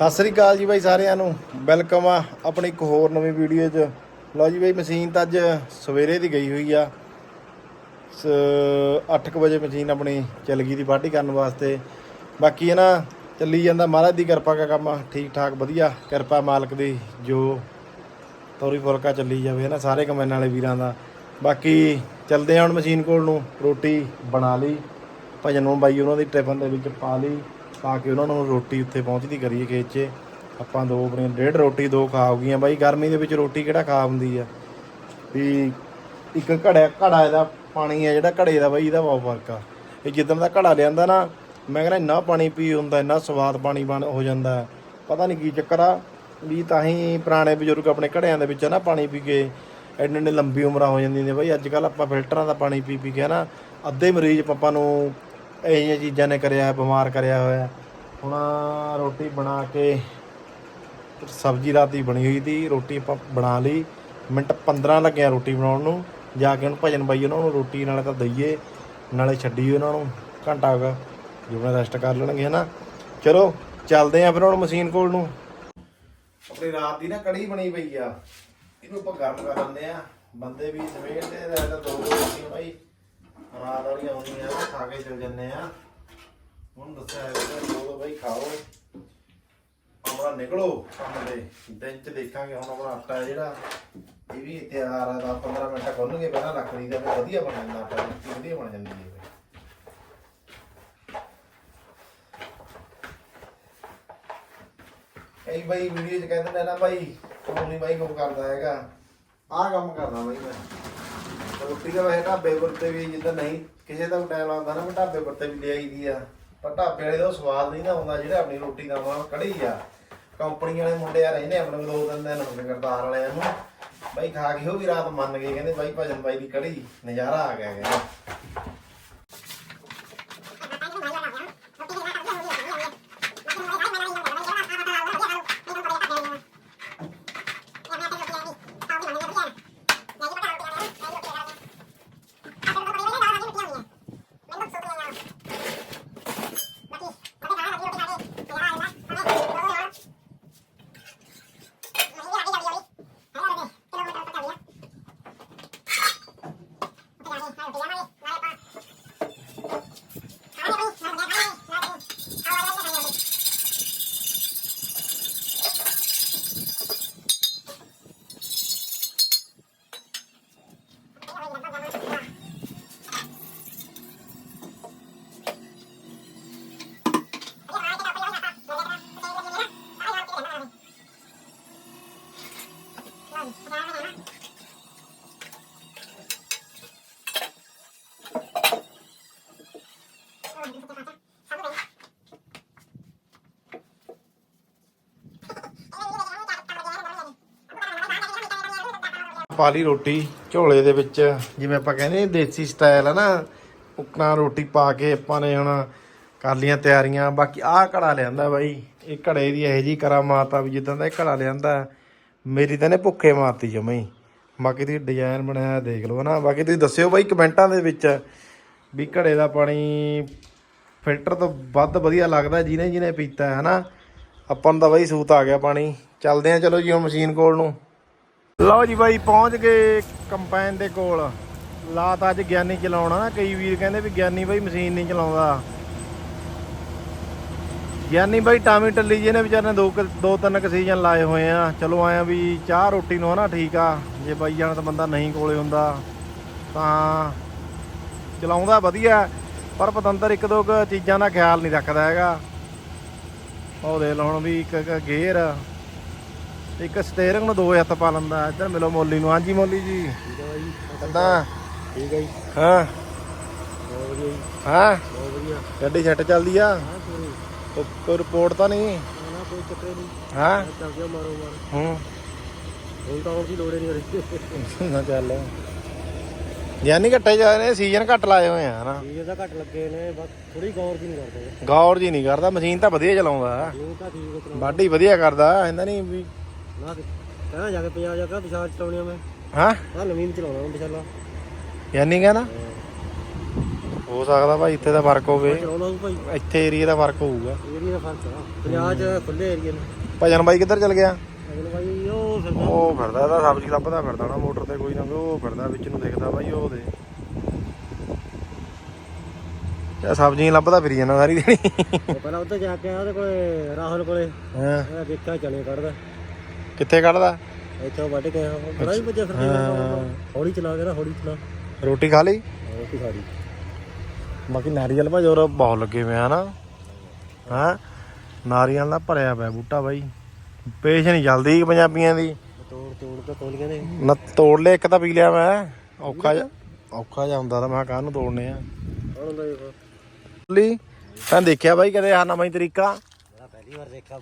ਸਤਿ ਸ੍ਰੀ ਅਕਾਲ ਜੀ ਬਾਈ ਸਾਰਿਆਂ ਨੂੰ। ਵੈਲਕਮ ਆ ਆਪਣੀ ਇੱਕ ਹੋਰ ਨਵੀਂ ਵੀਡੀਓ 'ਚ। ਲਓ ਜੀ ਬਾਈ ਮਸ਼ੀਨ ਤਾਂ ਅੱਜ ਸਵੇਰੇ ਦੀ ਗਈ ਹੋਈ ਆ। 8:00 ਵਜੇ ਮਸ਼ੀਨ ਆਪਣੀ ਚੱਲ ਗਈ ਦੀ ਪਾਰਟੀ ਕਰਨ ਵਾਸਤੇ। ਬਾਕੀ ਇਹ ਨਾ, ਚੱਲੀ ਜਾਂਦਾ ਮਹਾਰਾਜ ਦੀ ਕਿਰਪਾ ਦਾ ਕੰਮ ਠੀਕ ਠਾਕ ਵਧੀਆ। ਕਿਰਪਾ ਮਾਲਕ ਦੀ ਜੋ ਤੋਰੀ ਫੁਲਕਾ ਚੱਲੀ ਜਾਵੇ ਨਾ, ਸਾਰੇ ਕਮੈਨ ਵਾਲੇ ਵੀਰਾਂ ਦਾ। ਬਾਕੀ ਚੱਲਦੇ ਆ ਹੁਣ ਮਸ਼ੀਨ ਕੋਲ ਨੂੰ, ਰੋਟੀ ਬਣਾ ਲਈ। ਭਜਨ ਨੂੰ ਬਾਈ ਉਹਨਾਂ ਦੀ ਟਿਫਨ ਦੇ ਵਿੱਚ ਪਾ ਲਈ। ਪਾ ਕੇ ਉਹਨਾਂ ਨੂੰ ਰੋਟੀ ਉੱਥੇ ਪਹੁੰਚਦੀ ਕਰੀਏ ਖੇਤ 'ਚ। ਆਪਾਂ ਦੋ ਆਪਣੀ ਡੇਢ ਰੋਟੀ ਦੋ ਖਾ ਹੋ ਗਈਆਂ। ਬਾਈ, ਗਰਮੀ ਦੇ ਵਿੱਚ ਰੋਟੀ ਕਿਹੜਾ ਖਾ ਹੁੰਦੀ ਆ? ਵੀ ਇੱਕ ਘੜਾ ਘੜਾ ਇਹਦਾ ਪਾਣੀ ਆ ਜਿਹੜਾ ਘੜੇ ਦਾ ਬਾਈ, ਇਹਦਾ ਬਹੁਤ ਫ਼ਰਕ ਆ। ਇਹ ਜਿੱਦਣ ਦਾ ਘੜਾ ਲਿਆਂਦਾ ਨਾ, ਮੈਂ ਕਹਿੰਦਾ ਇੰਨਾ ਪਾਣੀ ਪੀ ਹੁੰਦਾ, ਇੰਨਾ ਸਵਾਦ ਪਾਣੀ ਬਣ ਹੋ ਜਾਂਦਾ। ਪਤਾ ਨਹੀਂ ਕੀ ਚੱਕਰ ਆ, ਵੀ ਤਾਂ ਹੀ ਪੁਰਾਣੇ ਬਜ਼ੁਰਗ ਆਪਣੇ ਘੜਿਆਂ ਦੇ ਵਿੱਚ ਨਾ ਪਾਣੀ ਪੀ ਕੇ ਐਡੇ ਐਡੇ ਲੰਬੀ ਉਮਰਾਂ ਹੋ ਜਾਂਦੀਆਂ ਨੇ। ਬਾਈ, ਅੱਜ ਕੱਲ ਆਪਾਂ ਫਿਲਟਰਾਂ ਦਾ ਪਾਣੀ ਪੀ ਪੀ ਕੇ ਨਾ, ਅੱਧੇ ਮਰੀਜ਼ ਪਾਪਾ ਨੂੰ ਇਹੋ ਜਿਹੀਆਂ ਚੀਜ਼ਾਂ ਨੇ ਕਰਿਆ ਬਿਮਾਰ ਕਰਿਆ ਹੋਇਆ। ਹੁਣ ਰੋਟੀ ਬਣਾ ਕੇ ਸਬਜ਼ੀ ਰਾਤੀ ਬਣੀ ਹੋਈ ਸੀ, ਰੋਟੀ ਆਪਾਂ ਬਣਾ ਲਈ। ਮਿੰਟ 15 ਲੱਗਿਆ ਰੋਟੀ ਬਣਾਉਣ ਨੂੰ। ਜਾ ਕੇ ਹੁਣ ਭਜਨ ਬਾਈ ਉਹਨਾਂ ਨੂੰ ਰੋਟੀ ਨਾਲੇ ਤਾਂ ਦਈਏ, ਨਾਲੇ ਛੱਡੀਏ ਉਹਨਾਂ ਨੂੰ। ਘੰਟਾ ਕੁ ਜਿਵੇਂ ਰੈਸਟ ਕਰ ਲੈਣਗੇ, ਹਨਾ। ਚਲੋ, ਚੱਲਦੇ ਆ ਫਿਰ ਹੁਣ ਮਸ਼ੀਨ ਕੋਲ ਨੂੰ। ਆਪਣੀ ਰਾਤ ਦੀ ਨਾ ਕੜੀ ਬਣੀ ਪਈ ਆ। ਇਹਨੂੰ ਆਪਾਂ ਗਰਮ ਕਰ ਲੈਂਦੇ ਆ ਬੰਦੇ ਵੀ ਸਵੇਰ ਦੇ ਦਾ ਤਾਂ ਦੋ ਦੋ ਬਾਈ। ਰਾਤ ਵਾਲੀਆਂ ਆਉਂਦੀਆਂ ਉਹ ਖਾ ਕੇ ਚਲ ਜੰਨੇ ਆ। ਹੁਣ ਦੱਸਿਆ ਹੈ ਕਿ ਦੋ ਦੋ ਖਾਓ। ਆਪਣਾ ਨਿਕਲੋ ਕੰਮ ਦੇ ਦਿਨ ਚ ਦੇਖਾਂਗੇ ਹੁਣ ਆਪਣਾ ਆਟਾ ਜਿਹੜਾ, ਇਹ ਵੀ ਤਿਆਰ ਆ ਦਾ 15 ਮਿੰਟ ਖੋਲਣਗੇ ਪਹਿਲਾਂ ਲੱਕੜੀ ਦਾ ਫਿਰ ਵਧੀਆ ਬਣ ਜਾਂਦਾ ਆਟਾ ਰੋਟੀ ਵਧੀਆ ਬਣ ਜਾਂਦੀ ਹੈ ਕਈ ਬਾਈ ਵੀਡੀਓ ਚ ਕਹਿੰਦੇ ਨੇ ਨਾ ਬਾਈ ਤੂੰ ਨਹੀਂ ਬਾਈ ਕੰਮ ਕਰਦਾ ਹੈਗਾ। ਆਹ ਕੰਮ ਕਰਦਾ ਬਾਈ ਮੈਂ। ਰੋਟੀ ਵੈਸੇ ਢਾਬੇ ਵਰਤੇ ਵੀ ਜਿੱਦਾਂ ਨਹੀਂ, ਕਿਸੇ ਦਾ ਟਾਈਮ ਆਉਂਦਾ ਨਾ, ਮੈਂ ਢਾਬੇ ਵਰਤੇ ਵੀ ਲਿਆਈ ਦੀ ਆ। ਪਰ ਢਾਬੇ ਵਾਲੇ ਦਾ ਸਵਾਦ ਨਹੀਂ ਨਾ ਆਉਂਦਾ, ਜਿਹੜਾ ਆਪਣੀ ਰੋਟੀ ਦਾ ਕੜੀ ਆ। ਕੰਪਨੀ ਵਾਲੇ ਮੁੰਡੇ ਆ ਰਹਿੰਦੇ ਆਪਣੇ ਕੋਲ ਦੋ ਦਿਨ ਹੋ ਗਏ ਕਰਤਾਰ ਵਾਲਿਆਂ ਨੂੰ। ਬਾਈ ਖਾ ਕੇ ਉਹ ਵੀ ਰਾਤ ਮੰਨ ਗਏ, ਕਹਿੰਦੇ ਬਾਈ ਭਜਨ ਬਾਈ ਦੀ ਕੜੀ, ਨਜ਼ਾਰਾ ਆ ਗਿਆ, ਕਹਿੰਦੇ। ਪਾ ਲਈ ਰੋਟੀ ਝੋਲੇ ਦੇ ਵਿੱਚ। ਜਿਵੇਂ ਆਪਾਂ ਕਹਿੰਦੇ ਦੇਸੀ ਸਟਾਈਲ ਹੈ ਨਾ। ਉਕਣਾ ਰੋਟੀ ਪਾ ਕੇ ਆਪਾਂ ਨੇ ਹੁਣ ਕਰ ਲੀਆਂ ਤਿਆਰੀਆਂ। ਬਾਕੀ ਆਹ ਘੜਾ ਲਿਆਂਦਾ ਬਾਈ। ਇਹ ਘੜੇ ਦੀ ਇਹੋ ਜੀ ਕਰਾ ਮਾਤਾ ਵੀ ਜਿੱਦਾਂ ਦਾ ਇਹ ਘੜਾ ਲਿਆਂਦਾ। ਮੇਰੀ ਤਾਂ ਨੇ ਭੁੱਖੇ ਮਾਰਤੀ ਜਮਾ ਹੀ। ਬਾਕੀ ਤੁਸੀਂ ਡਿਜ਼ਾਈਨ ਬਣਾਇਆ ਦੇਖ ਲਓ ਨਾ। ਬਾਕੀ ਤੁਸੀਂ ਦੱਸਿਓ ਬਾਈ ਕਮੈਂਟਾਂ ਦੇ ਵਿੱਚ ਵੀ ਘੜੇ ਦਾ ਪਾਣੀ ਫਿਲਟਰ ਤੋਂ ਵੱਧ ਵਧੀਆ ਲੱਗਦਾ ਜਿਹਨੇ ਜਿਹਨੇ ਪੀਤਾ ਹੈ ਨਾ। ਆਪਾਂ ਨੂੰ ਤਾਂ ਬਾਈ ਸੂਤ ਆ ਗਿਆ ਪਾਣੀ। ਚੱਲਦੇ ਆ ਚਲੋ ਜੀ ਹੁਣ ਮਸ਼ੀਨ ਕੋਲ ਨੂੰ। ਲਓ ਜੀ ਬਾਈ, ਪਹੁੰਚ ਗਏ ਕੰਪਾਈਨ ਦੇ ਕੋਲ। ਲਾਤ ਅੱਜ ਗਿਆਨੀ ਚਲਾਉਣਾ ਨਾ ਕਈ ਵੀਰ ਕਹਿੰਦੇ ਵੀ ਗਿਆਨੀ ਬਾਈ ਮਸ਼ੀਨ ਨਹੀਂ ਚਲਾਉਂਦਾ। ਗਿਆਨੀ ਬਾਈ ਟਾਮੀ ਟੱਲੀ ਜੀ ਨੇ ਵਿਚਾਰੇ ਦੋ ਕੁ- ਦੋ ਤਿੰਨ ਕੁ ਸੀਜ਼ਨ ਲਾਏ ਹੋਏ ਆ। ਚਲੋ ਆਇਆ ਵੀ ਚਾਹ ਰੋਟੀ ਨੂੰ ਹਨਾ ਠੀਕ ਆ, ਜੇ ਬਾਈ ਜਾਣ ਤਾਂ ਬੰਦਾ ਨਹੀਂ ਕੋਲੇ ਹੁੰਦਾ, ਤਾਂ ਚਲਾਉਂਦਾ ਵਧੀਆ, ਪਰ ਪਤੰਦਰ ਇੱਕ ਦੋ ਕੁ ਚੀਜ਼ਾਂ ਦਾ ਖਿਆਲ ਨਹੀਂ ਰੱਖਦਾ ਹੈਗਾ। ਉਹ ਦੇ ਲਓ ਵੀ ਇੱਕ ਗੇਅਰ ਇੱਕ ਸਟੀਅਰਿੰਗ ਨੂੰ ਦੋ ਹੱਥ ਪਾ ਲੈਂਦਾ ਇੱਧਰ ਮਿਲੋ ਮੋਲੀ ਨੂੰ। ਹਾਂਜੀ ਮੋਲੀ ਜੀ। ਕਿੱਦਾਂ? ਠੀਕ ਹੈ ਜੀ। ਹਾਂ। ਜੀ। ਹਾਂ। ਗੱਡੀ ਸੈੱਟ ਚੱਲਦੀ ਆ। ਕੋਈ ਰਿਪੋਰਟ ਤਾਂ ਨਹੀਂ? ਨਾ ਕੋਈ ਚੱਕਰ ਨਹੀਂ। ਹਾਂ। ਚੱਲ ਗਿਆ ਮਾਰੋ ਮਾਰ। ਹੂੰ। ਹੁਣ ਤਾਂ ਆਉਣ ਦੀ ਲੋੜ ਹੀ ਨਹੀਂ ਰਹੀ ਨਾ ਚੱਲ। ਯਾਨੀ ਘੱਟੇ ਜਾ ਨੇ ਸੀਜ਼ਨ ਘੱਟ ਲਾਏ ਹੋਏ ਆ ਹਨਾ? ਠੀਕ ਤਾਂ ਘੱਟ ਲੱਗੇ ਨੇ ਬਸ ਥੋੜੀ ਗੌਰ ਵੀ ਨਹੀਂ ਕਰਦੇ। ਗੌਰ ਜੀ ਨਹੀਂ ਕਰਦਾ ਮਸ਼ੀਨ ਤਾਂ ਵਧੀਆ ਚਲਾਉਂਦਾ। ਬਾਡੀ ਵਧੀਆ ਕਰਦਾ ਕਹਿੰਦਾ ਨਹੀਂ ਵੀ ਨਾ ਕਿ- ਕਹਿੰਦਾ ਜਾ ਕੇ 50 ਜਾ ਕੇ ਵਿਸ਼ਾਲ ਚਲਾਉਣੀ ਆ ਮੈਂ। ਹਾਂ? ਆ ਨਵੀਂ ਚਲਾਉਣਾ ਹੁਣ ਵਿਸ਼ਾਲਾ। ਯਾਨੀ ਕਹਿੰਦਾ? ਹੋ। ਸਕਦਾ ਭਾਈ ਇੱਥੇ ਦਾ ਫ਼ਰਕ ਹੋਵੇ। ਚਲਾਉਂਦਾ ਹੋਊ ਭਾਈ। ਇੱਥੇ ਏਰੀਆ ਦਾ ਫ਼ਰਕ ਹੋਊਗਾ। ਏਰੀਆ ਦਾ ਫ਼ਰਕ ਆ। ਪੰਜਾਬ ਚ ਖੁੱਲੇ ਏਰੀਆ ਨੇ। ਭਜਨ ਬਾਈ ਕਿੱਧਰ ਚਲ ਗਿਆ? ਅਗਲੇ ਭਾਈ ਉਹ ਫਿਰ ਉਹ ਫਿਰਦਾ ਇਹਦਾ ਸਬਜ਼ੀ ਲੱਭਦਾ ਫਿਰਦਾ ਨਾ ਮੋਟਰ ਤੇ ਕੋਈ ਨਾ ਉਹ ਫਿਰਦਾ ਵਿੱਚ ਨੂੰ ਦਿਖਦਾ ਬਾਈ ਉਹ ਦੇ ਇਹ ਸਬਜ਼ੀਆਂ ਲੱਭਦਾ ਫਿਰੀ ਜਾਂਦਾ ਸਾਰੀ ਉਹ ਪਹਿਲਾਂ ਉੱਧਰ ਜਾ ਕੇ ਉਹਦੇ ਕੋਲੇ ਰਾਹੁਲ ਕੋਲੇ। ਹਾਂ। ਦੇਖਿਆ ਚਣੇ ਕੱਢਦਾ। ਕਿੱਥੇ ਕੱਢਦਾ? ਇੱਥੋਂ ਵੱਢ ਕੇ ਆਇਆ ਬੜਾ ਹੀ ਭੱਜਿਆ ਫਿਰਦਾ ਹੌਲੀ ਚਲਾ ਕੇ ਨਾ ਹੌਲੀ ਚਲਾ। ਰੋਟੀ ਖਾ ਲਈ? ਰੋਟੀ ਖਾਰੀ ਬਾਕੀ ਨਾਰੀਅਲ ਭਾਈ ਹੋਰ ਬਹੁਤ ਲੱਗੇ ਹੋਏ ਆ ਨਾ। ਹਾਂ? ਨਾਰੀਅਲ ਦਾ ਭਰਿਆ ਪਿਆ ਬੂਟਾ ਬਾਈ। ਪੇਸ਼ ਨਹੀਂ ਚੱਲਦੀ ਪੰਜਾਬੀਆਂ ਦੀ। ਤੋੜ ਤੋੜ ਕੇ ਤੋਲੀਆਂ ਨੇ ਨਾ ਤੋੜ ਲਿਆ ਇੱਕ ਤਾਂ ਪੀ ਲਿਆ ਮੈਂ। ਔਖਾ ਜਿਹਾ ਔਖਾ ਜਿਹਾ ਹੁੰਦਾ ਤਾਂ ਮੈਂ ਕਾਹ ਨੂੰ ਤੋੜਨੇ ਆ। ਹੁਣ ਦੇਖੋ। ਲਈ। ਤਾਂ ਦੇਖਿਆ ਬਾਈ ਕਦੇ ਆਹ ਨਵਾਂ ਹੀ ਤਰੀਕਾ।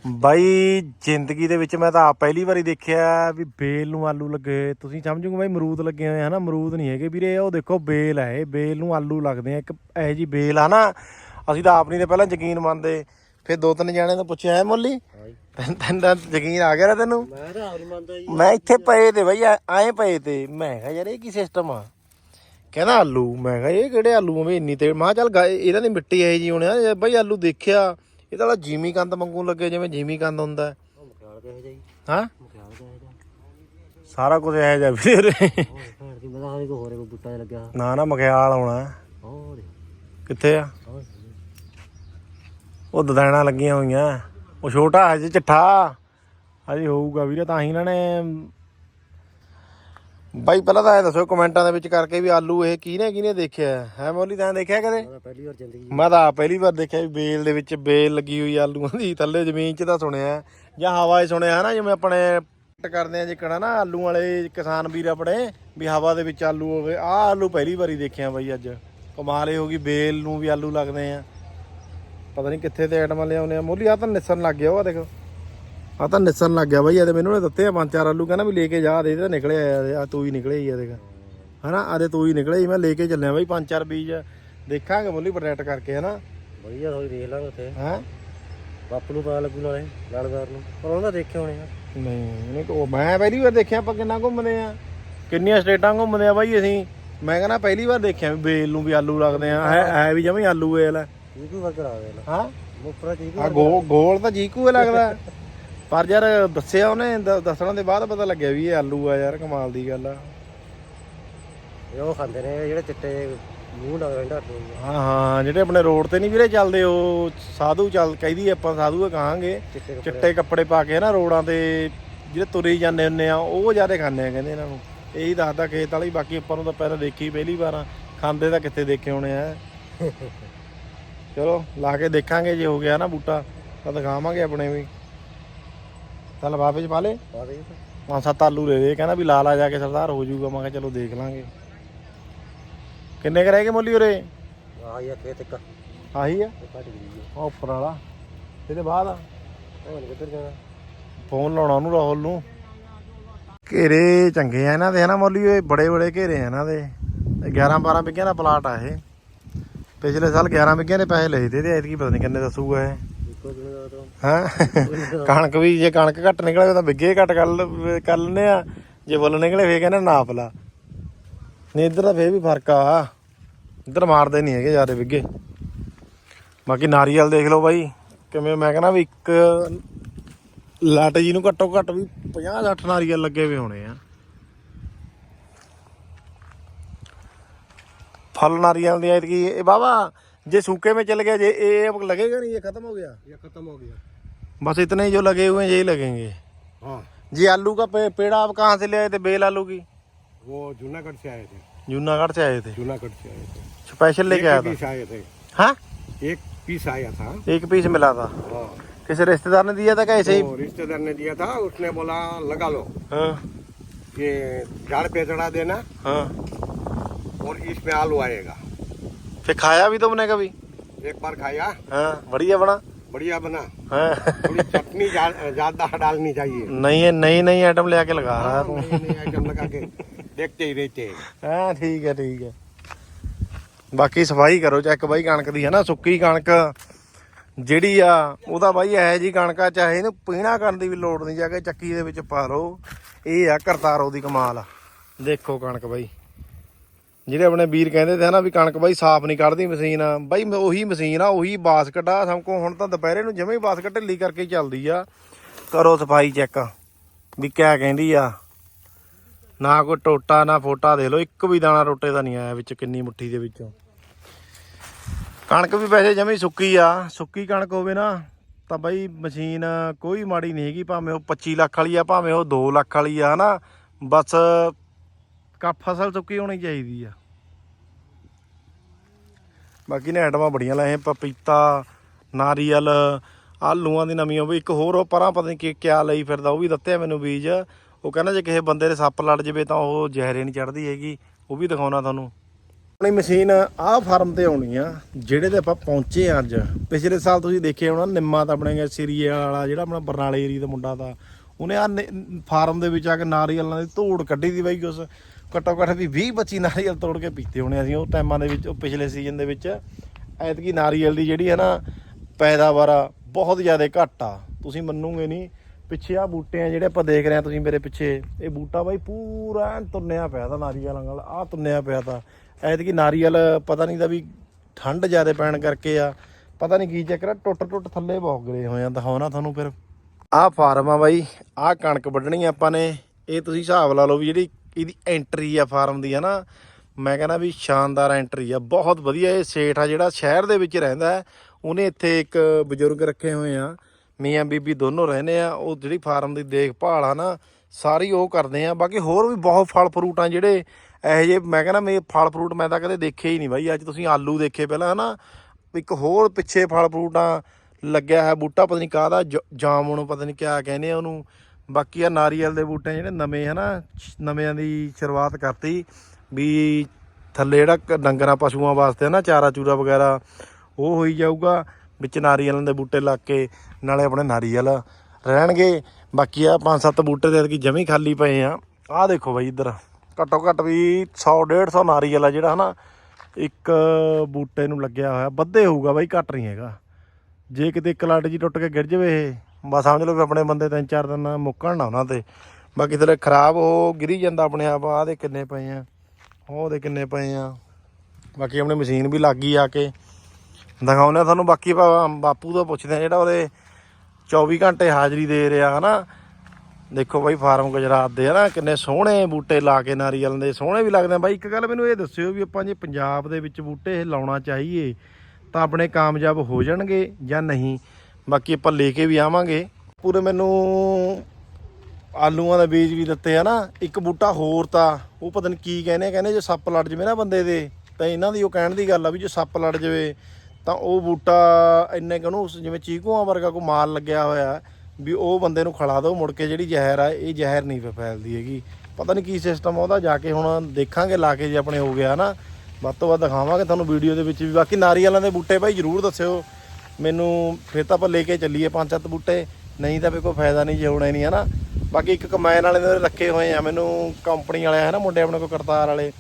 ਬਾਈ ਜ਼ਿੰਦਗੀ ਦੇ ਵਿੱਚ ਮੈਂ ਤਾਂ ਆਪ ਪਹਿਲੀ ਵਾਰੀ ਦੇਖਿਆ ਵੀ ਬੇਲ ਨੂੰ ਆਲੂ ਲੱਗੇ ਤੁਸੀਂ ਸਮਝੋਗੇ ਬਾਈ ਅਮਰੂਦ ਲੱਗੇ ਹੋਏ ਹਨਾ? ਅਮਰੂਦ ਨਹੀਂ ਹੈਗੇ ਵੀਰੇ ਉਹ ਦੇਖੋ ਬੇਲ ਹੈ ਇਹ। ਬੇਲ ਨੂੰ ਆਲੂ ਲੱਗਦੇ ਆ ਇੱਕ ਇਹੋ ਜੀ ਬੇਲ ਆ ਨਾ ਅਸੀਂ ਤਾਂ ਆਪ ਨਹੀਂ ਤੇ ਪਹਿਲਾਂ ਯਕੀਨ ਮੰਨਦੇ। ਫਿਰ ਦੋ ਤਿੰਨ ਜਣਿਆਂ ਤੋਂ ਪੁੱਛਿਆ ਹੈ ਮੋਲੀ? ਤੈਨੂੰ ਤੈਨੂੰ ਤਾਂ ਯਕੀਨ ਆ ਗਿਆ ਨਾ ਤੈਨੂੰ? ਮੈਂ ਤਾਂ ਆਪ ਨਹੀਂ ਮੰਨਦਾ ਜੀ। ਮੈਂ ਇੱਥੇ ਪਏ ਤੇ ਬਈ ਆਏ ਪਏ ਤੇ। ਮੈਂ ਕਿਹਾ ਯਾਰ ਇਹ ਕੀ ਸਿਸਟਮ ਆ? ਕਹਿੰਦਾ ਆਲੂ। ਮੈਂ ਕਿਹਾ ਇਹ ਕਿਹੜੇ ਆਲੂ ਆ? ਵੀ ਇੰਨੀ ਤੇ ਮੈਂ ਚੱਲ ਗਾ- ਇਹਨਾਂ ਦੀ ਮਿੱਟੀ ਇਹ ਜੀ ਹੋਣਿਆ ਬਈ ਆਲੂ ਦੇਖਿਆ। ਇਹ ਤਾਂ ਜੀਮੀ ਕੰਦ ਵਾਂਗੂ ਲੱਗੇ ਜਿਵੇਂ ਜੀਮੀ ਕੰਦ ਹੁੰਦਾ ਹੈ। ਉਹ ਮਖਿਆਲ ਕਿਹੋ ਜਿਹਾ ਜੀ? ਹਾਂ? ਮਖਿਆਲ ਕਿਹੋ ਜਿਹਾ? ਸਾਰਾ ਕੁਝ ਇਹੋ ਜਿਹਾ ਵੀਰੇ। ਉਹ ਭੈਣ ਦੀ ਮਜ਼ਾ ਹਾਲੇ ਕੋ ਹੋਰੇ ਕੋ ਬੂਟਾ ਜਿਹਾ ਲੱਗਿਆ। ਨਾ ਨਾ ਮਖਿਆਲ ਆਉਣਾ ਕਿੱਥੇ ਆ? ਉਹ ਉਹ ਦਦਾਣਾ ਲੱਗੀਆਂ ਹੋਈਆਂ। ਉਹ ਛੋਟਾ ਹਜੇ ਚਿੱਠਾ। ਹਜੇ ਹੋਊਗਾ ਵੀਰੇ ਤਾਂ ਹੀ ਇਹਨਾਂ ਨੇ ਬਾਈ ਪਹਿਲਾਂ ਤਾਂ ਇਹ ਦੱਸੋ ਕਮੈਂਟਾਂ ਦੇ ਵਿੱਚ ਕਰਕੇ ਵੀ ਆਲੂ ਇਹ ਕਿਹਨੇ ਕਿਹਨੇ ਦੇਖਿਆ? ਹੈ ਮੋਲੀ ਤਾਂ ਦੇਖਿਆ ਕਦੇ? ਮੈਂ ਤਾਂ ਪਹਿਲੀ ਵਾਰ ਜ਼ਿੰਦਗੀ ਮੈਂ ਤਾਂ ਆਪ ਪਹਿਲੀ ਵਾਰ ਦੇਖਿਆ ਵੀ ਬੇਲ ਦੇ ਵਿੱਚ ਬੇਲ ਲੱਗੀ ਹੋਈ ਆਲੂਆਂ ਦੀ ਥੱਲੇ ਜ਼ਮੀਨ 'ਚ ਤਾਂ ਸੁਣਿਆ। ਜਾਂ ਹਵਾ 'ਚ ਸੁਣਿਆ ਨਾ ਜਿਵੇਂ ਆਪਣੇ ਕਰਦੇ ਆ ਜਿਕਣਾ ਨਾ ਆਲੂ ਵਾਲੇ ਕਿਸਾਨ ਵੀਰ ਆਪਣੇ ਵੀ ਹਵਾ ਦੇ ਵਿੱਚ ਆਲੂ ਹੋਵੇ। ਆਹ ਆਲੂ ਪਹਿਲੀ ਵਾਰੀ ਦੇਖਿਆ ਬਾਈ ਅੱਜ। ਕਮਾਲ ਹੀ ਹੋ ਗਈ ਬੇਲ ਨੂੰ ਵੀ ਆਲੂ ਲੱਗਦੇ ਆ। ਪਤਾ ਨਹੀਂ ਕਿੱਥੇ ਤੇ ਆਈਟਮਾਂ ਲਿਆਉਂਦੇ ਆ। ਮੋਲੀ ਆ ਤਾਂ ਨਿਸਰਨ ਲੱਗ ਗਿਆ ਉਹ ਦੇਖੋ। ਆ ਤਾਂ ਨਿਸਰਨ ਲੱਗ ਗਿਆ ਬਾਈ ਇਹਦੇ ਮੈਨੂੰ ਨੇ ਦਿੱਤੇ ਆ ਪੰਜ ਚਾਰ ਆਲੂ ਕਹਿੰਦਾ ਵੀ ਲੈ ਕੇ ਜਾ ਦੇ ਇਹਦੇ ਤਾਂ ਨਿਕਲਿਆ ਆ ਤੂੰ ਹੀ ਨਿਕਲੇ ਹੀ ਆ ਦੇਖ। ਹਨਾ ਆਦੇ ਤੂੰ ਹੀ ਨਿਕਲੇ ਹੀ ਮੈਂ ਲੈ ਕੇ ਚੱਲਿਆ ਬਾਈ ਪੰਜ ਚਾਰ ਬੀਜ। ਦੇਖਾਂਗੇ ਮੋਲੀ ਪ੍ਰੋਡਕਟ ਕਰਕੇ ਹਨਾ। ਵਧੀਆ ਥੋੜੀ ਦੇਖ ਲਾਂਗੇ ਉੱਥੇ। ਹੈ? ਬਾਪੂ ਨੂੰ ਪਤਾ ਲੱਗੂ ਨਾਲੇ ਲਾਣਦਾਰ ਨੂੰ। ਪਰ ਉਹਨਾਂ ਦਾ ਦੇਖੇ ਹੋਣੇ ਆ। ਨਹੀਂ ਇਹਨੇ ਕੋ ਮੈਂ ਪਹਿਲੀ ਵਾਰ ਦੇਖਿਆ ਆਪਾਂ ਕਿੰਨਾ ਘੁੰਮਦੇ ਆ। ਕਿੰਨੀਆਂ ਸਟੇਟਾਂ ਘੁੰਮਦੇ ਆ ਬਾਈ ਅਸੀਂ। ਮੈਂ ਕਹਿੰਦਾ ਪਹਿਲੀ ਵਾਰ ਦੇਖਿਆ ਵੀ ਬੇਲ ਨੂੰ ਵੀ ਆਲੂ ਲੱਗਦੇ ਆ। ਹੈ ਹੈ ਵੀ ਜਮੀ ਆਲੂ ਵੇਲ ਹੈ ਕੀ ਕੋਈ ਵਰਕਰ ਆ ਗਿਆ ਹਾਂ? ਮੁਫਰਾ ਜੀ ਆ ਗੋਲ ਤਾਂ ਜੀਕੂ ਲੱਗਦਾ। ਪਰ ਯਾਰ ਦੱਸਿਆ ਉਹਨੇ ਦ- ਦੱਸਣ ਦੇ ਬਾਅਦ ਪਤਾ ਲੱਗਿਆ ਵੀ ਇਹ ਆਲੂ ਆ ਯਾਰ ਕਮਾਲ ਦੀ ਗੱਲ ਆ। ਇਹ ਉਹ ਖਾਂਦੇ ਨੇ ਜਿਹੜੇ ਚਿੱਟੇ ਮੂੰਹ ਨਾਲ ਰਹਿੰਦਾ ਤੇ ਹਾਂ ਹਾਂ ਜਿਹੜੇ ਆਪਣੇ ਰੋਡ ਤੇ ਨਹੀਂ ਵੀਰੇ ਚੱਲਦੇ ਉਹ ਸਾਧੂ ਚੱਲ ਕਹਿੰਦੀ ਆਪਾਂ ਸਾਧੂ ਹੀ ਕਹਾਂਗੇ। ਚਿੱਟੇ ਕੱਪੜੇ। ਚਿੱਟੇ ਕੱਪੜੇ ਪਾ ਕੇ ਨਾ ਰੋਡਾਂ ਤੇ ਜਿਹੜੇ ਤੁਰੇ ਹੀ ਜਾਂਦੇ ਹੁੰਨੇ ਆ ਉਹ ਜ਼ਿਆਦਾ ਖਾਂਦੇ ਆ ਕਹਿੰਦੇ ਇਹਨਾਂ ਨੂੰ। ਇਹੀ ਦੱਸਦਾ ਖੇਤ ਵਾਲੀ ਬਾਕੀ ਆਪਾਂ ਨੂੰ ਤਾਂ ਪਹਿਲਾਂ ਦੇਖੀ ਪਹਿਲੀ ਵਾਰ ਖਾਂਦੇ ਤਾਂ ਕਿੱਥੇ ਦੇਖੇ ਹੋਣੇ ਆ। ਚਲੋ ਲਾ ਕੇ ਦੇਖਾਂਗੇ ਜੇ ਹੋ ਗਿਆ ਨਾ ਬੂਟਾ ਤਾਂ ਦਿਖਾਵਾਂਗੇ ਆਪਣੇ ਵੀ। ਚੱਲ ਚ ਪਾ ਲੇ। ਪਾ ਦੇ ਪੰਜ ਸੱਤ ਆਲੂ ਲੈ ਦੇ ਕਹਿੰਦਾ ਵੀ ਲਾ ਲਾ ਜਾ ਕੇ ਸਰਦਾਰ ਹੋ ਜਾਊਗਾ। ਮੈਂ ਕਿਹਾ ਚਲੋ ਦੇਖ ਲਾਂਗੇ। ਕਿੰਨੇ ਕੁ ਰਹਿ ਗਏ ਮੁੱਲੀ ਉਰੇ? ਆ ਇਹ ਖੇਤ ਇੱਕ। ਆਹੀ ਆ? ਗਈ ਉਹ ਉੱਪਰ ਵਾਲਾ। ਇਹਦੇ ਬਾਅਦ ਆ? ਕਿੱਧਰ ਜਾਣਾ। ਫੋਨ ਲਾਉਣਾ ਉਹਨੂੰ ਰਾਹੁਲ ਨੂੰ। ਘੇਰੇ ਚੰਗੇ ਆ ਇਹਨਾਂ ਦੇ ਹਨਾ ਮੌਲੀ? ਇਹ ਬੜੇ ਬੜੇ ਘੇਰੇ ਆ ਇਹਨਾਂ ਦੇ। 11 12 ਵਿਗਿਆਂ ਦਾ ਪਲਾਟ ਆ ਇਹ। ਪਿਛਲੇ ਸਾਲ 11 ਵਿਗਿਆਂ ਦੇ ਪੈਸੇ ਲਏ ਤੇ ਤੇ ਐਤਕੀ ਪਤਾ ਨਹੀਂ ਕਿੰਨੇ ਦੱਸੂਗਾ ਇਹ। ਹਾਂ? ਕਣਕ ਵੀ ਜੇ ਕਣਕ ਘੱਟ ਨਿਕਲੇ ਤਾਂ ਵਿੱਗੇ ਘੱਟ ਕਰ ਕਰ ਲੈਂਦੇ ਆ। ਜੇ ਫੁੱਲ ਨਿਕਲੇ ਫੇਰ ਕਹਿੰਦੇ ਨਾਪ ਲਾ ਨਹੀਂ ਇੱਧਰ ਤਾਂ ਫੇਰ ਵੀ ਫ਼ਰਕ ਆ। ਇੱਧਰ ਮਾਰਦੇ ਨਹੀਂ ਹੈਗੇ ਜ਼ਿਆਦਾ ਵਿੱਗੇ। ਬਾਕੀ ਨਾਰੀਅਲ ਦੇਖ ਲਓ ਬਾਈ ਕਿਵੇਂ ਮੈਂ ਕਹਿੰਦਾ ਵੀ ਇੱਕ ਲੱਟ ਜੀ ਨੂੰ ਘੱਟੋ ਘੱਟ ਵੀ 50 60 ਨਾਰੀਅਲ ਲੱਗੇ ਹੋਏ ਹੋਣੇ ਆ। ਫਲ ਨਾਰੀਅਲ ਦੀ ਐਤਕੀ ਇਹ ਬਾਬਾ जे सूखे में चल गया जे ये अब लगेगा नहीं ये खत्म हो गया? ये खत्म हो गया। बस इतने ही जो लगे हुए हैं यही लगेंगे। हाँ। जी आलू का पे, पेड़ आप कहाँ से ले आए थे बेल आलू की? वो जूनागढ़ से आए थे। जूनागढ़ से आए थे। जूनागढ़ से आए थे। स्पेशल लेके आया था? आए थे। हाँ? एक पीस आया था। एक पीस मिला था? हाँ। किसी रिश्तेदार ने दिया था कैसे ही? रिश्तेदार ने दिया था उसने बोला लगा लो। हाँ। ये झाड़ पे चढ़ा देना हाँ। और इसमें आलू आएगा। फिर खाया भी तुमने कभी एक बार खाया हाँ बढ़िया बना बढ़िया बना हाँ थोड़ी चटनी जा- ज्यादा डालनी चाहिए नई नई नई आइटम ले आके लगा रहा है तू नई नई आइटम लगा के देखते ही रहते हैं ਹਾਂ ਠੀਕ ਹੈ ਠੀਕ ਹੈ ਬਾਕੀ ਸਫਾਈ ਕਰੋ ਚੈੱਕ ਬਾਈ ਕਣਕ ਦੀ ਹੈ ਨਾ ਸੁੱਕੀ ਕਣਕ ਜਿਹੜੀ ਆ ਉਹਦਾ ਬਾਈ ਇਹੋ ਜੀ ਕਣਕਾ ਚਾਹੇ ਇਹਨੂੰ ਪੀਣਾ ਕਰਨ ਦੀ ਵੀ ਲੋੜ ਨਹੀਂ ਜਾ ਕੇ ਚੱਕੀ ਦੇ ਵਿੱਚ ਪਾ ਲਓ ਇਹ ਆ ਕਰਤਾਰੋ ਦੀ ਕਮਾਲ ਆ ਦੇਖੋ ਕਣਕ ਬਾਈ ਜਿਹੜੇ ਆਪਣੇ ਵੀਰ ਕਹਿੰਦੇ ਤੇ ਹਨਾ ਵੀ ਕਣਕ ਬਾਈ ਸਾਫ਼ ਨਹੀਂ ਕੱਢਦੀ ਮਸ਼ੀਨ, ਬਾਈ ਉਹੀ ਮਸ਼ੀਨ ਆ, ਉਹੀ ਬਾਸਕਟ ਆ, ਸਭ ਕੋ ਹੁਣ ਤਾਂ ਦੁਪਹਿਰੇ ਨੂੰ ਜਮੇ ਹੀ ਬਾਸਕਟ ਢਿੱਲੀ ਕਰਕੇ ਚੱਲਦੀ ਆ, ਕਰੋ ਸਫ਼ਾਈ ਚੈੱਕ ਵੀ ਕਿਆ ਕਹਿੰਦੀ ਆ। ਨਾ ਕੋਈ ਟੋਟਾ, ਨਾ ਫੋਟਾ ਦੇ ਲਓ, ਇੱਕ ਵੀ ਦਾਣਾ ਟੋਟੇ ਦਾ ਨਹੀਂ ਆਇਆ ਵਿੱਚ ਕਿੰਨੀ ਮੁੱਠੀ ਦੇ ਵਿੱਚੋਂ। ਕਣਕ ਵੀ ਵੈਸੇ ਜਮੀ ਸੁੱਕੀ ਆ, ਸੁੱਕੀ ਕਣਕ ਹੋਵੇ ਨਾ, ਤਾਂ ਬਾਈ ਮਸ਼ੀਨ ਕੋਈ ਮਾੜੀ ਨਹੀਂ ਹੈਗੀ, ਭਾਵੇਂ ਉਹ 25 ਲੱਖ ਵਾਲੀ ਆ, ਭਾਵੇਂ ਉਹ 2 ਲੱਖ ਵਾਲੀ ਆ, ਹਨਾ। ਬਸ ਕਾ ਫਸਲ ਸੁੱਕੀ ਹੋਣੀ ਚਾਹੀਦੀ ਆ। ਬਾਕੀ ਨੇ ਆਈਟਮਾਂ ਬੜੀਆਂ ਲਾਏ ਪਪੀਤਾ, ਨਾਰੀਅਲ, ਆਲੂਆਂ ਦੀ ਨਵੀਂ ਉਹ ਵੀ ਇੱਕ ਹੋਰ ਉਹ ਪਰਾਂ ਪਤਾ ਨਹੀਂ ਕਿ ਕਿਆ ਲਈ ਫਿਰਦਾ, ਉਹ ਵੀ ਦਿੱਤੇ ਮੈਨੂੰ ਬੀਜ। ਉਹ ਕਹਿੰਦਾ ਜੇ ਕਿਸੇ ਬੰਦੇ ਦੇ ਸੱਪ ਲੜ ਜਵੇ ਤਾਂ ਉਹ ਜ਼ਹਿਰੇ ਨਹੀਂ ਚੜਦੀ ਹੈਗੀ, ਉਹ ਵੀ ਦਿਖਾਉਣਾ ਤੁਹਾਨੂੰ। ਆਪਣੀ ਮਸ਼ੀਨ ਆਹ ਫਾਰਮ ਤੇ ਆਉਣੀ ਆ, ਜਿਹੜੇ ਤੇ ਆਪਾਂ ਪਹੁੰਚੇ ਆ ਅੱਜ। ਪਿਛਲੇ ਸਾਲ ਤੁਸੀਂ ਦੇਖਿਆ ਹੋਣਾ, ਨਿੰਮਾ ਤਾਂ ਆਪਣੇ ਸੀਰੀਏ ਵਾਲਾ, ਜਿਹੜਾ ਆਪਣਾ ਬਰਨਾਲੇ ਏਰੀ ਦਾ ਮੁੰਡਾ ਦਾ ਉਹਨੇ ਆ ਫਾਰਮ ਦੇ ਵਿੱਚ ਆ ਕੇ ਨਾਰੀਅਲਾਂ ਦੀ ਧੂੜ ਕੱਢੀ ਦੀ ਬਾਈ ਉਸ ਘੱਟੋ ਘੱਟ ਵੀ 20 25 ਨਾਰੀਅਲ ਤੋੜ ਕੇ ਪੀਤੇ ਹੋਣੇ ਅਸੀਂ ਉਹ ਟਾਈਮਾਂ ਦੇ ਵਿੱਚ ਉਹ ਪਿਛਲੇ ਸੀਜ਼ਨ ਦੇ ਵਿੱਚ। ਐਤਕੀ ਨਾਰੀਅਲ ਦੀ ਜਿਹੜੀ ਹੈ ਨਾ ਪੈਦਾਵਾਰ ਆ, ਬਹੁਤ ਜ਼ਿਆਦਾ ਘੱਟ ਆ। ਤੁਸੀਂ ਮੰਨੋਗੇ ਨਹੀਂ ਪਿੱਛੇ ਆ ਬੂਟੇ ਆ ਜਿਹੜੇ ਆਪਾਂ ਦੇਖ ਰਹੇ ਆ ਤੁਸੀਂ ਮੇਰੇ ਪਿੱਛੇ। ਇਹ ਬੂਟਾ ਬਾਈ ਪੂਰਾ ਐਨ ਤੁੰਨਿਆ ਪਿਆ ਤਾਂ ਨਾਰੀਅਲਾਂ ਨਾਲ ਆ ਤੁੰਨਿਆ ਪਿਆ ਤਾਂ। ਐਤਕੀ ਨਾਰੀਅਲ ਪਤਾ ਨਹੀਂ ਦਾ ਵੀ ਠੰਡ ਜ਼ਿਆਦਾ ਪੈਣ ਕਰਕੇ ਆ। ਪਤਾ ਨਹੀਂ ਕੀ ਚੱਕਰ ਆ ਟੁੱਟ ਟੁੱਟ ਥੱਲੇ ਬਹੁਤ ਗਰੇ ਹੋਏ ਆ ਦਿਖਾਉਣਾ ਤੁਹਾਨੂੰ ਫਿਰ। ਆਹ ਫਾਰਮ ਆ ਬਾਈ ਆਹ ਕਣਕ ਵੱਢਣੀ ਆਪਾਂ ਨੇ। ਇਹ ਤੁਸੀਂ ਹਿਸਾਬ ਲਾ ਲਓ ਵੀ ਜਿਹੜੀ ਇਹਦੀ ਐਂਟਰੀ ਆ ਫਾਰਮ ਦੀ ਆ ਨਾ ਮੈਂ ਕਹਿੰਦਾ ਵੀ ਸ਼ਾਨਦਾਰ ਐਂਟਰੀ ਆ, ਬਹੁਤ ਵਧੀਆ ਇਹ ਸੇਠ ਆ ਜਿਹੜਾ ਸ਼ਹਿਰ ਦੇ ਵਿੱਚ ਰਹਿੰਦਾ ਹੈ। ਉਹਨੇ ਇੱਥੇ ਇੱਕ ਬਜ਼ੁਰਗ ਰੱਖੇ ਹੋਏ ਆ, ਮੀਆਂ ਬੀਬੀ ਦੋਨੋਂ ਰਹਿੰਦੇ ਆ, ਉਹ ਜਿਹੜੀ ਫਾਰਮ ਦੀ ਦੇਖਭਾਲ ਆ ਨਾ, ਸਾਰੀ ਉਹ ਕਰਦੇ ਆ। ਬਾਕੀ ਹੋਰ ਵੀ ਬਹੁਤ ਫਲ ਫਰੂਟ ਆ ਜਿਹੜੇ ਇਹੋ ਜਿਹੇ, ਮੈਂ ਕਹਿੰਦਾ ਮੇ ਫਲ ਫਰੂਟ ਮੈਂ ਤਾਂ ਕਦੇ ਦੇਖੇ ਹੀ ਨਹੀਂ ਬਾਈ। ਅੱਜ ਤੁਸੀਂ ਆਲੂ ਦੇਖੇ ਪਹਿਲਾਂ, ਹਨਾ। ਇੱਕ ਹੋਰ ਪਿੱਛੇ ਫਲ ਫਰੂਟਾਂ ਲੱਗਿਆ ਹੈ ਬੂਟਾ, ਪਤਾ ਨਹੀਂ ਕਾਹਦਾ, ਜ- ਜਾਮੁਨ ਪਤਾ ਨਹੀਂ ਕਿਆ ਕਹਿੰਦੇ ਆ ਉਹਨੂੰ। ਬਾਕੀ ਆ ਨਾਰੀਅਲ ਦੇ ਬੂਟੇ ਜਿਹੜੇ ਨਵੇਂ ਹਨਾ ਸ਼- ਨਵਿਆਂ ਦੀ ਸ਼ੁਰੂਆਤ ਕਰਤੀ ਵੀ ਥੱਲੇ ਜਿਹੜਾ ਡੰਗਰਾਂ ਪਸ਼ੂਆਂ ਵਾਸਤੇ ਨਾ ਚਾਰਾ ਚੂਰਾ ਵਗੈਰਾ, ਉਹ ਹੋਈ ਜਾਊਗਾ, ਵਿੱਚ ਨਾਰੀਅਲਾਂ ਦੇ ਬੂਟੇ ਲੱਗ ਕੇ, ਨਾਲੇ ਆਪਣੇ ਨਾਰੀਅਲ ਰਹਿਣਗੇ। ਬਾਕੀ ਆ ਪੰਜ ਸੱਤ ਬੂਟੇ ਦੇ ਐਤਕੀ ਜਮੀ ਖਾਲੀ ਪਏ ਆ। ਆਹ ਦੇਖੋ ਬਾਈ ਇੱਧਰ, ਘੱਟੋ ਘੱਟ ਵੀ 100 150 ਨਾਰੀਅਲ ਆ ਜਿਹੜਾ ਹਨਾ, ਇੱਕ ਬੂਟੇ ਨੂੰ ਲੱਗਿਆ ਹੋਇਆ। ਵੱਧੇ ਹੋਊਗਾ ਬਾਈ, ਘੱਟ ਨਹੀਂ ਹੈਗਾ। ਜੇ ਕਿਤੇ ਇੱਕ ਲੱਟ ਜੀ ਟੁੱਟ ਕੇ ਗਿਰ ਜਵੇ ਇਹ। ਬਸ ਸਮਝ ਲਓ ਵੀ ਆਪਣੇ ਬੰਦੇ ਤਿੰਨ ਚਾਰ ਦਿਨ ਮੁੱਕਣ ਨਾ ਉਹਨਾਂ ਤੇ। ਬਾਕੀ ਥਲੇ ਖਰਾਬ ਹੋ ਗਿਰੀ ਜਾਂਦਾ ਆਪਣੇ ਆਪ, ਆਹ ਦੇ ਕਿੰਨੇ ਪਏ ਆ, ਉਹ ਦੇ ਕਿੰਨੇ ਪਏ ਆ। ਬਾਕੀ ਆਪਣੀ ਮਸ਼ੀਨ ਵੀ ਲੱਗ ਗਈ ਆ ਕੇ। ਦਿਖਾਉਂਦੇ ਆ ਤੁਹਾਨੂੰ, ਬਾਕੀ ਬਾਪੂ ਤੋਂ ਪੁੱਛਦੇ ਆ ਜਿਹੜਾ ਉਹਦੇ 24 ਘੰਟੇ ਹਾਜ਼ਰੀ ਦੇ ਰਿਹਾ, ਹਨਾ। ਦੇਖੋ ਬਾਈ, ਫਾਰਮ ਗੁਜਰਾਤ ਦੇ ਹਨਾ ਕਿੰਨੇ ਸੋਹਣੇ ਬੂਟੇ ਲਾ ਕੇ ਨਾਰੀਅਲ ਦੇ, ਸੋਹਣੇ ਵੀ ਲੱਗਦੇ ਆ। ਬਾਈ, ਇੱਕ ਗੱਲ ਮੈਨੂੰ ਇਹ ਦੱਸਿਓ ਵੀ ਆਪਾਂ ਜੇ ਪੰਜਾਬ ਦੇ ਵਿੱਚ ਬੂਟੇ ਲਾਉਣਾ ਚਾਹੀਏ, ਤਾਂ ਆਪਣੇ ਕਾਮਯਾਬ ਹੋ ਜਾਣਗੇ ਜਾਂ ਨਹੀਂ? ਬਾਕੀ ਆਪਾਂ ਲੈ ਕੇ ਵੀ ਆਵਾਂਗੇ। ਪੂਰੇ ਮੈਨੂੰ ਆਲੂਆਂ ਦਾ ਬੀਜ ਵੀ ਦਿੱਤੇ ਆ ਨਾ, ਇੱਕ ਬੂਟਾ ਹੋਰ ਤਾਂ, ਉਹ ਪਤਾ ਨਹੀਂ ਕੀ ਕਹਿੰਦੇ ਕਹਿੰਦੇ ਜੇ ਸੱਪ ਲੜ ਜਵੇ ਨਾ ਬੰਦੇ ਦੇ, ਤਾਂ ਇਹਨਾਂ ਦੀ ਉਹ ਕਹਿਣ ਦੀ ਗੱਲ ਆ ਵੀ ਜੇ ਸੱਪ ਲੜ ਜਵੇ, ਤਾਂ ਉਹ ਬੂਟਾ ਇੰਨੇ ਕਹਨੂੰ ਜਿਵੇਂ ਚੀਕੂਆਂ ਵਰਗਾ ਕੋ ਮਾਲ ਲੱਗਿਆ ਹੋਇਆ, ਵੀ ਉਹ ਬੰਦੇ ਨੂੰ ਖਿਲਾ ਦਿਓ ਮੁੜ ਕੇ ਜਿਹੜੀ ਜ਼ਹਿਰ ਆ, ਇਹ ਜ਼ਹਿਰ ਨਹੀਂ ਫੈਲਦੀ ਹੈਗੀ। ਪਤਾ ਨਹੀਂ ਕੀ ਸਿਸਟਮ ਆ ਉਹਦਾ, ਜਾ ਕੇ ਹੁਣ ਦੇਖਾਂਗੇ, ਲਾ ਕੇ ਜੇ ਆਪਣੇ ਹੋ ਗਿਆ ਨਾ, ਵੱਧ ਤੋਂ ਵੱਧ ਦਿਖਾਵਾਂਗੇ ਤੁਹਾਨੂੰ ਵੀਡੀਓ ਦੇ ਵਿੱਚ ਵੀ। ਬਾਕੀ ਨਾਰੀਅਲਾਂ ਦੇ ਬੂਟੇ ਭਾਈ ਜਰੂਰ ਦੱਸਿਓ। ਮੈਨੂੰ ਫਿਰ ਤਾਂ ਆਪਾਂ ਲੈ ਕੇ ਚੱਲੀਏ ਪੰਜ ਸੱਤ ਬੂਟੇ। ਨਹੀਂ ਤਾਂ ਵੀ ਕੋਈ ਫਾਇਦਾ ਨਹੀਂ ਜੇ ਹੋਣਾ ਨਹੀਂ, ਹਨਾ? ਬਾਕੀ ਇੱਕ ਕਮੈਨ ਵਾਲੇ ਨੇ ਰੱਖੇ ਹੋਏ ਆ। ਮੈਨੂੰ ਕੰਪਨੀ ਵਾਲੇ ਹੈ ਨਾ, ਮੁੰਡੇ ਆਪਣੇ ਕੋਲ ਕਰਤਾਰ ਵਾਲੇ।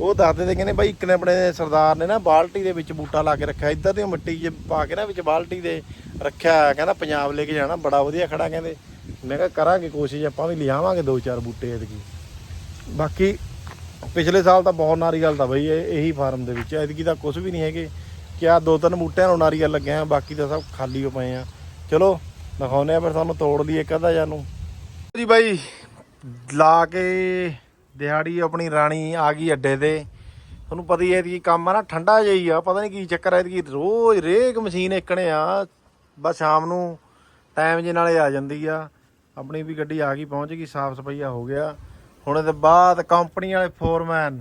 ਉਹ ਦੱਸਦੇ ਤੇ ਕਹਿੰਦੇ ਬਾਈ ਇੱਕ ਨੇ ਆਪਣੇ ਸਰਦਾਰ ਨੇ ਨਾ ਬਾਲਟੀ ਦੇ ਵਿੱਚ ਬੂਟਾ ਲਾ ਕੇ ਰੱਖਿਆ। ਇੱਧਰ ਦੀ ਮਿੱਟੀ 'ਚ ਪਾ ਕੇ ਨਾ ਵਿੱਚ ਬਾਲਟੀ ਦੇ ਰੱਖਿਆ ਕਹਿੰਦਾ ਪੰਜਾਬ ਲੈ ਕੇ ਜਾਣਾ, ਬੜਾ ਵਧੀਆ ਖੜਾ ਕਹਿੰਦੇ। ਮੈਂ ਕਿਹਾ ਕਰਾਂਗੇ ਕੋਸ਼ਿਸ਼, ਆਪਾਂ ਵੀ ਲਿਆਵਾਂਗੇ ਦੋ ਚਾਰ ਬੂਟੇ ਐਤਕੀ। ਬਾਕੀ ਪਿਛਲੇ ਸਾਲ ਤਾਂ ਬਹੁਤ ਗੱਲ ਤਾਂ ਬਈ ਇਹੀ ਫਾਰਮ ਦੇ ਵਿੱਚ ਐਤਕੀ ਤਾਂ ਕੁਝ ਵੀ ਨਹੀਂ ਹੈਗੇ। ਕਿਆ ਦੋ ਤਿੰਨ ਬੂਟਿਆਂ ਨੂੰ ਨਾਰੀਅਲ ਲੱਗਿਆ ਬਾਕੀ ਤਾਂ ਸਭ ਖਾਲੀ ਹੋ ਪਏ ਆ। ਚਲੋ ਦਿਖਾਉਨੇ ਆ ਫਿਰ ਤੁਹਾਨੂੰ ਤੋੜ ਲਈਏ ਇੱਕ ਅੱਧਾ ਜਾਨੂੰ ਜੀ ਬਾਈ, ਲਾ ਕੇ ਦਿਹਾੜੀ ਆਪਣੀ ਰਾਣੀ ਆ ਗਈ ਅੱਡੇ ਤੇ। ਤੁਹਾਨੂੰ ਪਤਾ ਹੀ ਹੈ ਕਿ ਕੰਮ ਆ ਨਾ, ਠੰਡਾ ਜਿਹਾ ਹੀ ਆ, ਪਤਾ ਨਹੀਂ ਕੀ ਚੱਕਰ ਹੈ ਕਿ ਰੋਜ਼ ਰੇਕ ਮਸ਼ੀਨ ਇੱਕਣੇ ਆ। ਬਸ ਸ਼ਾਮ ਨੂੰ ਟਾਈਮ ਜੇ ਨਾਲੇ ਆ ਜਾਂਦੀ ਆ। ਆਪਣੀ ਵੀ ਗੱਡੀ ਆ ਗਈ, ਪਹੁੰਚ ਗਈ, ਸਾਫ਼ ਸਫਾਈਆ ਹੋ ਗਿਆ। ਹੁਣ ਇਹਦੇ ਬਾਅਦ ਕੰਪਨੀ ਵਾਲੇ ਫੋਰਮੈਨ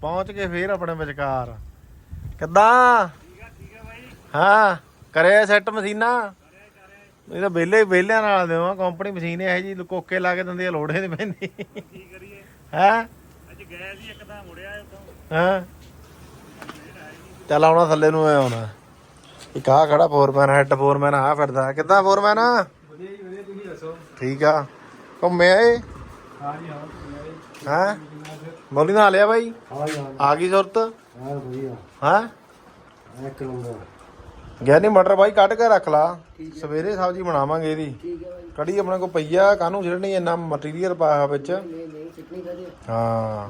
ਪਹੁੰਚ ਕੇ ਫੇਰ ਆਪਣੇ ਵਿਚਕਾਰ। ਕਿੱਦਾਂ? ਹਾਂ ਕਰਿਆ ਸੈੱਟ ਮਸ਼ੀਨਾਂ? ਇਹ ਤਾਂ ਵਿਹਲੇ ਵਿਹਲਿਆਂ ਨਾਲ ਦੇਵਾਂ ਕੰਪਨੀ ਮਸ਼ੀਨ ਇਹ ਜੀ ਕੋਕੇ ਲਾ ਕੇ ਦਿੰਦੀ ਆ ਲੋੜੇ ਨਹੀਂ ਪੈਂਦੀ। ਕੀ ਕਰੀਏ ਹੈ? ਅੱਜ ਗਏ ਸੀ ਇੱਕਦਮ ਮੁੜਿਆ ਉਦੋਂ ਹਾਂ? ਚੱਲ ਆਉਣਾ ਥੱਲੇ ਨੂੰ ਆਉਣਾ ਇੱਕ ਆ ਖੜਾ ਫੋਰਮੈਨ ਹੈੱਡ ਫੋਰਮੈਨ ਆ ਫਿਰਦਾ। ਕਿੱਦਾਂ ਫੋਰਮੈਨ ਵਧੀਆ ਜੀ ਵਧੀਆ ਤੁਸੀਂ ਦੱਸੋ? ਠੀਕ ਆ। ਘੁੰਮਿਆ ਏ? ਹਾਂ ਜੀ ਹਾਂ ਹਾਂ? ਬੋਲੀ ਨਾ ਲਿਆ ਬਾਈ? ਹਾਂ ਆ ਗਈ ਸੁਰਤ? ਹਾਂ ਵਧੀਆ। ਹਾਂ? ਇੱਕ ਨੰਬਰ ਗਿਆ ਨਹੀਂ ਮਟਰ ਬਾਈ ਕੱਢ ਕੇ ਰੱਖ ਲਾ। ਸਵੇਰੇ ਸਬਜ਼ੀ ਬਣਾਵਾਂਗੇ ਇਹਦੀ। ਕੜੀ ਆਪਣੇ ਕੋਲ ਪਈ ਆ ਕਾਹਨੂੰ ਛੱਡਣੀ ਇੰਨਾ ਮਟੀਰੀਅਲ ਪਾਇਆ ਵਿੱਚ? ਹਾਂ।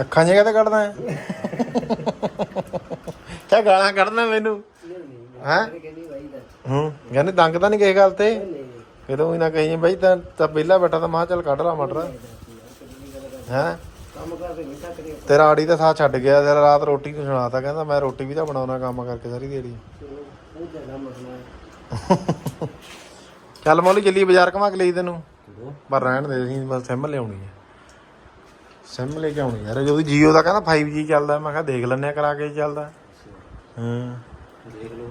ਅੱਖਾਂ ਜਿਹਾ ਤੇ ਕੱਢਦਾ ਹੈ? ਕਿਆ ਗਾਲਾਂ ਕੱਢਦਾ ਮੈਨੂੰ? ਹੈ? ਹੂੰ ਕਹਿੰਦੇ ਦੰਗ ਤਾਂ ਨਹੀਂ ਕਿਸੇ ਗੱਲ ਤੇ? ਕਿਦੋਂ ਵੀ ਨਾ ਕਹੀ ਬਈ ਤਾਂ ਤਾਂ ਪਹਿਲਾਂ ਬੈਠਾ ਤਾਂ ਮਾਂ ਚੱਲ ਕੱਢ ਲਾ ਮਟਰ। ਹੈ? ਕੰਮ ਕਰਦੇ ਨਹੀਂ ਸਕਦੇ ਤੇਰਾ ਆੜੀ ਤਾਂ ਸਾਥ ਛੱਡ ਗਿਆ, ਤੇਰਾ ਰਾਤ ਰੋਟੀ ਨੂੰ ਸੁਣਾਤਾ, ਕਹਿੰਦਾ ਮੈਂ ਰੋਟੀ ਵੀ ਤਾਂ ਬਣਾਉਣਾ ਕੰਮ ਕਰਕੇ ਸਾਰੀ ਦਿਹਾੜੀ। ਉਹ ਜਨਾ ਮਸਲਾ ਚੱਲ ਮੌਲੀ ਚੱਲੀ ਬਾਜ਼ਾਰ ਘਮਾ ਕੇ ਲਈ ਤੈਨੂੰ। ਪਰ ਰਹਿਣ ਦੇ, ਅਸੀਂ ਬਸ ਸਿਮ ਲਿਆਉਣੀ ਹੈ। ਸਿਮ ਲੈ ਕੇ ਆਉਣੀ ਯਾਰ, ਜਦੋਂ ਜੀਓ ਦਾ ਕਹਿੰਦਾ 5G ਚੱਲਦਾ, ਮੈਂ ਕਿਹਾ ਦੇਖ ਲੈਣੇ ਆ ਕਰਾ ਕੇ ਚੱਲਦਾ। ਹਾਂ। ਦੇਖ ਲਓ।